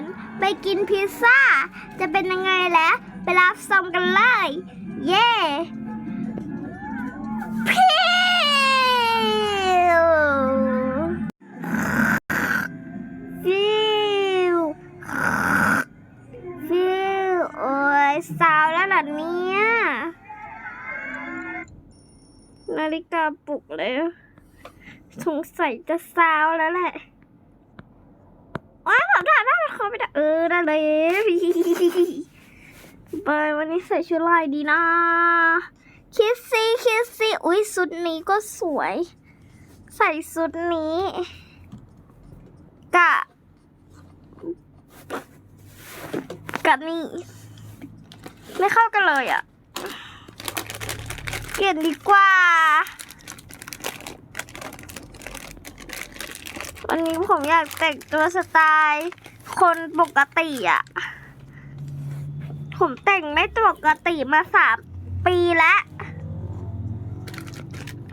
นไปกินพิซซ่า จะเป็นยังไงแหละไปรับชมกันเลย เย้พิวฟิวฟิวโอ้ยสาวแล้วเหรอเนี่ยนาฬิกาปลุกเลยสงสัยจะสาวแล้วแหละว้าวได้ได้ เขาไม่ได้เออได้เลยไปวันนี้ใส่ชุดลายดีนะ คิสซี่คิสซี่อุ้ยชุดนี้ก็สวย ใส่ชุดนี้กะกับนี่ไม่เข้ากันเลยอะเปลี่ยนดีกว่า วันนี้ผมอยากแต่งตัวสไตล์ คนปกติอะ่ะ ผมแต่งไม่ปกติมาสามปีแล้ว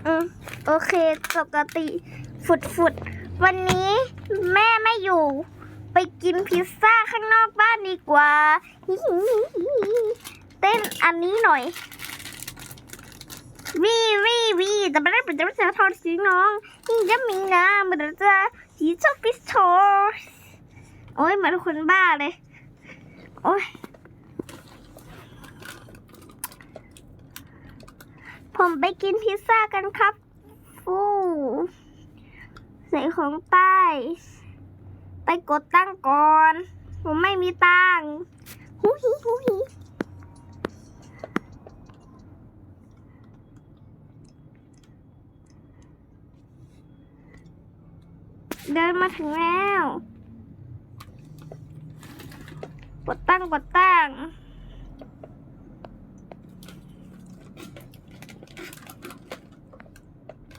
อืมโอเคปกติฟุดฟุดวันนี้แม่ไม่อยู่ ไปกินพิซซ่าข้างนอกบ้านดีกว่า เต้นอันนี้หน่อย วีวีวีแต่ไม่ได้เป็นจะทอดสีน้องนี่จะมีนะมันจะสีชอบพิสโต โอ้ยเหมาทุกคนบ้าเลย โอ้ยผมไปกินพิซซ่ากันครับ ฟูใส่ของไปไปกดตั้งก่อน ผมไม่มีตังค์หูฮีหูฮีเดินมาถึงแล้ว กดตั้งกดตั้ง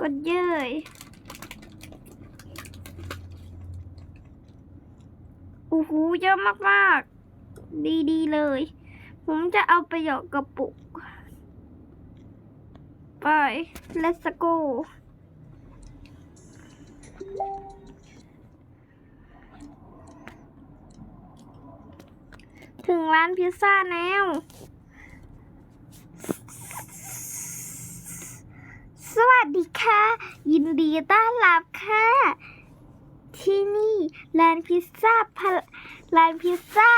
กดเย้ยโอ้โหเยอะมากๆ ดีๆเลย ผมจะเอาไปหยอกกระปุก ไป let's go ถึงร้านพิซซ่าแล้ว สวัสดีค่ะ ยินดีต้อนรับค่ะ ที่นี่ร้านพิซซ่าพะร้านพิซซ่า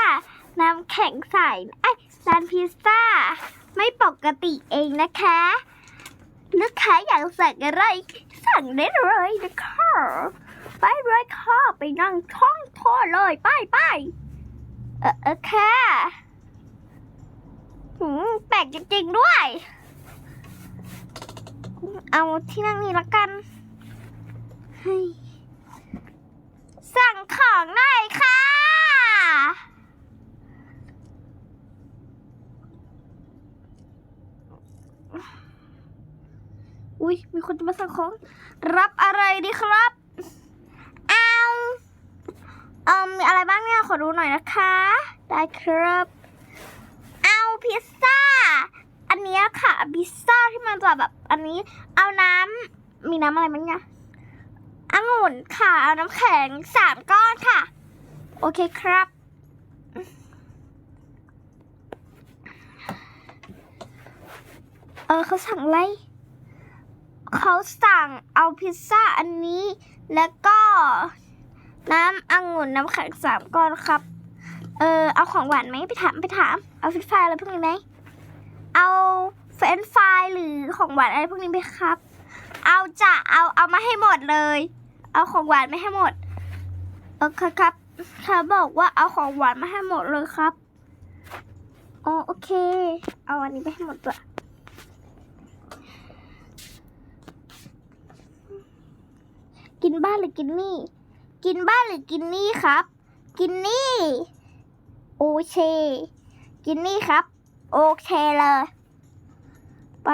น้ำแข็งใสไอ้ร้านพิซซ่า ไม่ปกติเองนะคะ ลูกค้าอยากสั่งอะไร สั่งได้เลยนะคะไปเลยค่ะไปนั่งท่องโทษเลย ไปไป เออเออค่ะหืมแปลกจริงๆด้วย เอาที่นั่งนี้ละกันเฮ้สั่งของหน่อยค่ะ อุ้ยมีคนจะมาสั่งของ รับอะไรดีครับ เอา เออมีอะไรบ้างเนี่ย ขอดูหน่อยนะคะ ได้ครับ เอาพิซซ่า อันนี้ค่ะพิซซ่าที่มันจะแบบ อันนี้ เอาน้ำมีน้ำอะไรมั้งเนี่ยองุ่นค่ะ เอาน้ำแข็งสามก้อนค่ะ โอเคครับ เออเขาสั่งอะไรเขาสั่งเอาพิซซ่าอันนี้แล้วก็ น้ำองุ่นน้ำแข็งสามก้อนครับ เออเอาของหวานไหมไปถามไปถาม เอาเฟรนช์ฟรายอะไรพวกนี้ไหม เอาเฟรนฟรายหรือของหวานอะไรพวกนี้ไหมครับ เอาจะเอาเอามาให้หมดเลย เอาของหวานไม่ให้หมด เออครับครับเขาบอกว่าเอาของหวานมาให้หมดเลยครับอ๋อโอเค เอาอันนี้ไปให้หมดด้วยกินบ้านหรือกินนี่ กินบ้านหรือกินนี่ครับ กินนี่โอเคกินนี่ครับ โอเคเลย ไป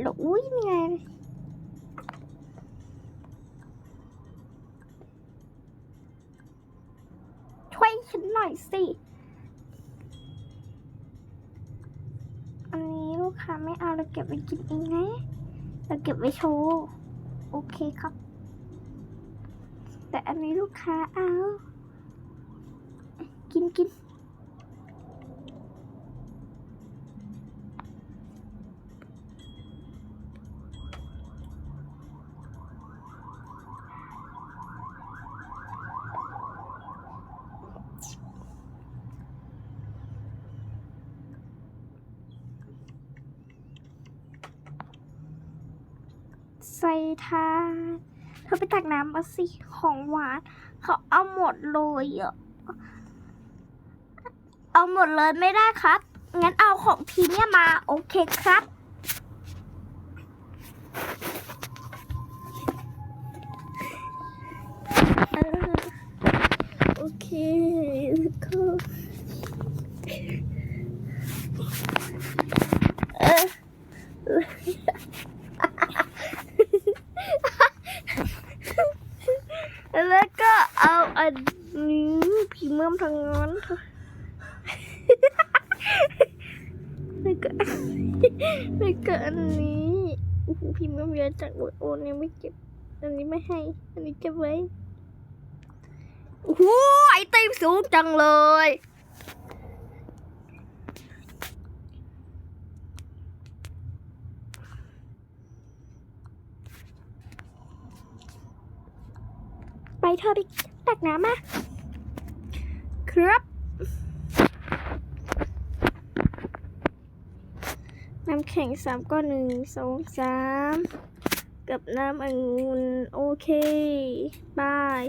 แล้วอุ้ยนี่ไงช่วยฉันหน่อยสิ อันนี้ลูกค้าไม่เอาเราเก็บไว้กินเองนะ เราเก็บไว้โชว์ โอเคครับ แต่อันนี้ลูกค้าเอา กินกินใส่ทาน อไปตักน้ำมาสิของหวาน เขาเอาหมดเลยอะเอาหมดเลยไม่ได้ครับ งั้นเอาของพีเนี่ยมา โอเคครับ เออโอเคแล้วก็เออแล้วก็เอาอันนี้พรีเมียมทางนั้นค่ะแล้วก็แล้วก็อันนี้โอ้โหพรีเมียมเยอะจังเลยโอนยังไม่เก็บ อันนี้ไม่ให้ อันนี้เก็บไว้โอ้โหไอติมสูงจังเลยไปเธอไปตักน้ำมา ครับน้ำแข็งสามก้อนหนึ่งสองสามกับน้ำองุ่นโอเคบาย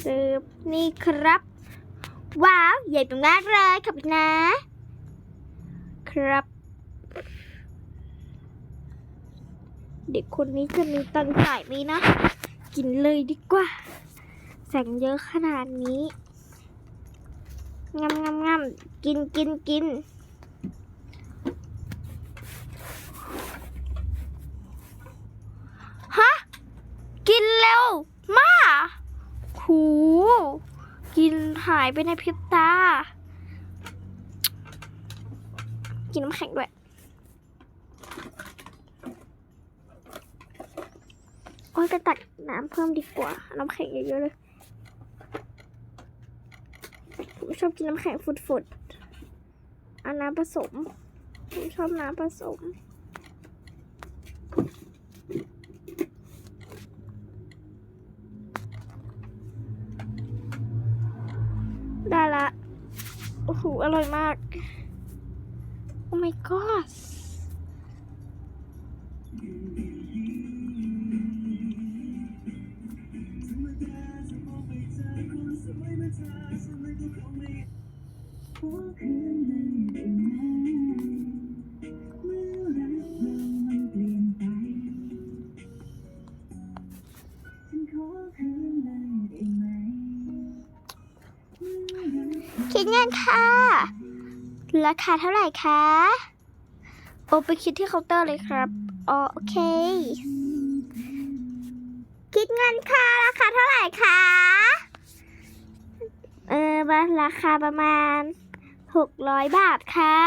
เสิร์ฟนี่ครับ ว้าว ใหญ่มากเลยขอบคุณนะ ครับ เด็กคนนี้จะมีตังค์จ่ายไหมนะ กินเลยดีกว่า แสงเยอะขนาดนี้ งำงำงำกินกินกินฮะกินเร็วมากหูกินหายไปในพริบตา กินน้ำแข็งด้วยโอ้ยไปตักน้ำเพิ่มดีกว่า น้ำแข็งเยอะๆเลย ผมชอบกินน้ำแข็งฟุดๆเอาน้ำผสม ผมชอบน้ำผสม ได้ละ โอ้โห อร่อยมาก โอ้ my god คิดเงินค่ะ ราคาเท่าไหร่คะโอไปคิดที่เคาน์เตอร์เลยครับอ๋อโอเค คิดเงินค่ะ ราคาเท่าไหร่คะ เออมาราคาประมาณหกร้อยบาทค่ะ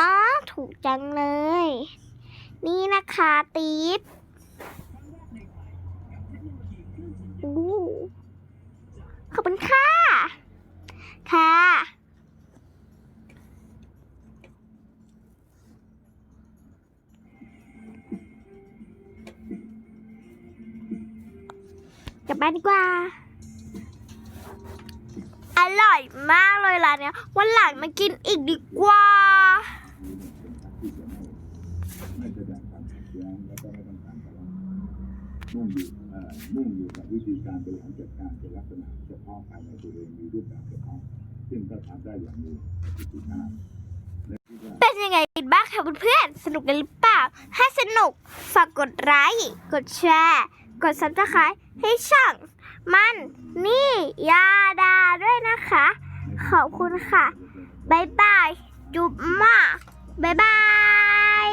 อ๋อถูกจังเลย นี่นะคะตีฟอู้ขอบคุณค่ะ บ้านดีกว่า อร่อยมากเลยร้านเนี้ย วันหลังมากินอีกดีกว่า ไม่แสดงความขัดแย้งและก็ไม่ต้องการทะเลาะมุ่งอยู่เอ่อมุ่งอยู่กับวิธีการบริหารจัดการเป็นลักษณะเฉพาะภายในตัวเองมีรูปแบบเฉพาะซึ่งก็ทำได้อย่างมีประสิทธิภาพและคิดว่า เป็นยังไงกันบ้างคะเพื่อนๆ สนุกกันหรือเปล่า ถ้าสนุก ฝากกดไลค์ กดแชร์ กด subscribe ให้ช่องมันนี่ยาดาด้วยนะคะ ขอบคุณค่ะบายบาย จุบมากบายบาย